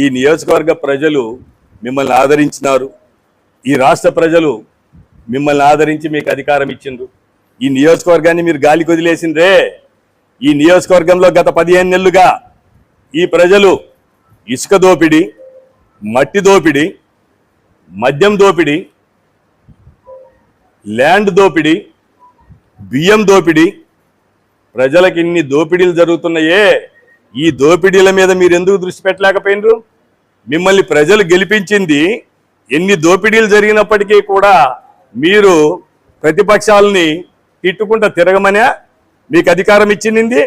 ఈ నియోజకవర్గ ప్రజలు మిమ్మల్ని ఆదరించినారు. ఈ రాష్ట్ర ప్రజలు మిమ్మల్ని ఆదరించి మీకు అధికారం ఇచ్చిండ్రు. ఈ నియోజకవర్గాన్ని మీరు గాలి కొదిలేసిండ్రే ఈ నియోజకవర్గంలో గత పదిహేను నెలలుగా ఈ ప్రజలు ఇసుక దోపిడీ మట్టి దోపిడీ మద్యం దోపిడీ ల్యాండ్ దోపిడీ బియ్యం దోపిడీ ప్రజలకు ఇన్ని దోపిడీలు జరుగుతున్నాయే. ఈ దోపిడీల మీద మీరు ఎందుకు దృష్టి పెట్టలేకపోయినరు? మిమ్మల్ని ప్రజలు గెలిపించింది ఎన్ని దోపిడీలు జరిగినప్పటికీ కూడా మీరు ప్రతిపక్షాలని తిట్టుకుంటూ తిరగమనే మీకు అధికారం ఇచ్చింది.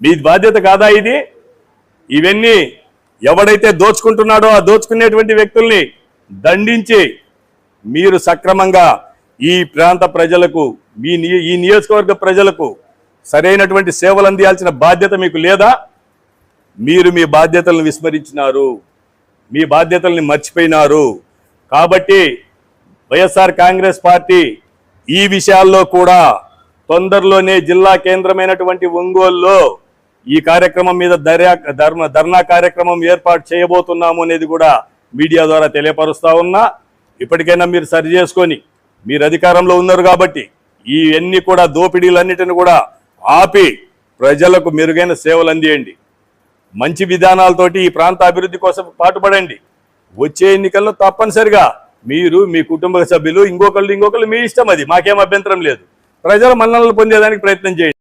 మీ బాధ్యత కాదా ఇది? ఇవన్నీ ఎవడైతే దోచుకుంటున్నాడో ఆ దోచుకునేటువంటి వ్యక్తుల్ని దండించి మీరు సక్రమంగా ఈ ప్రాంత ప్రజలకు మీ ఈ నియోజకవర్గ ప్రజలకు సరైనటువంటి సేవలు అందియాల్సిన బాధ్యత మీకు లేదా? మీరు మీ బాధ్యతలను విస్మరించినారు మీ బాధ్యతల్ని మర్చిపోయినారు. కాబట్టి వైఎస్ఆర్ కాంగ్రెస్ పార్టీ ఈ విషయాల్లో కూడా తొందరలోనే జిల్లా కేంద్రమైనటువంటి ఒంగోలులో ఈ కార్యక్రమం మీద దర్యా ధర్మ ధర్నా కార్యక్రమం ఏర్పాటు చేయబోతున్నాము అనేది కూడా మీడియా ద్వారా తెలియపరుస్తా ఉన్నా. ఇప్పటికైనా మీరు సరి చేసుకొని మీరు అధికారంలో ఉన్నారు కాబట్టి ఇవన్నీ కూడా దోపిడీలన్నిటిని కూడా ఆపి ప్రజలకు మెరుగైన సేవలు అందియండి. మంచి విధానాలతోటి ఈ ప్రాంత అభివృద్ధి కోసం పాటుపడండి. వచ్చే ఎన్నికల్లో తప్పనిసరిగా మీరు మీ కుటుంబ సభ్యులు ఇంకొకళ్ళు ఇంకొకళ్ళు మీ ఇష్టం అది. మాకేం అభ్యంతరం లేదు. ప్రజల మన్ననలు పొందేదానికి ప్రయత్నం చేయండి.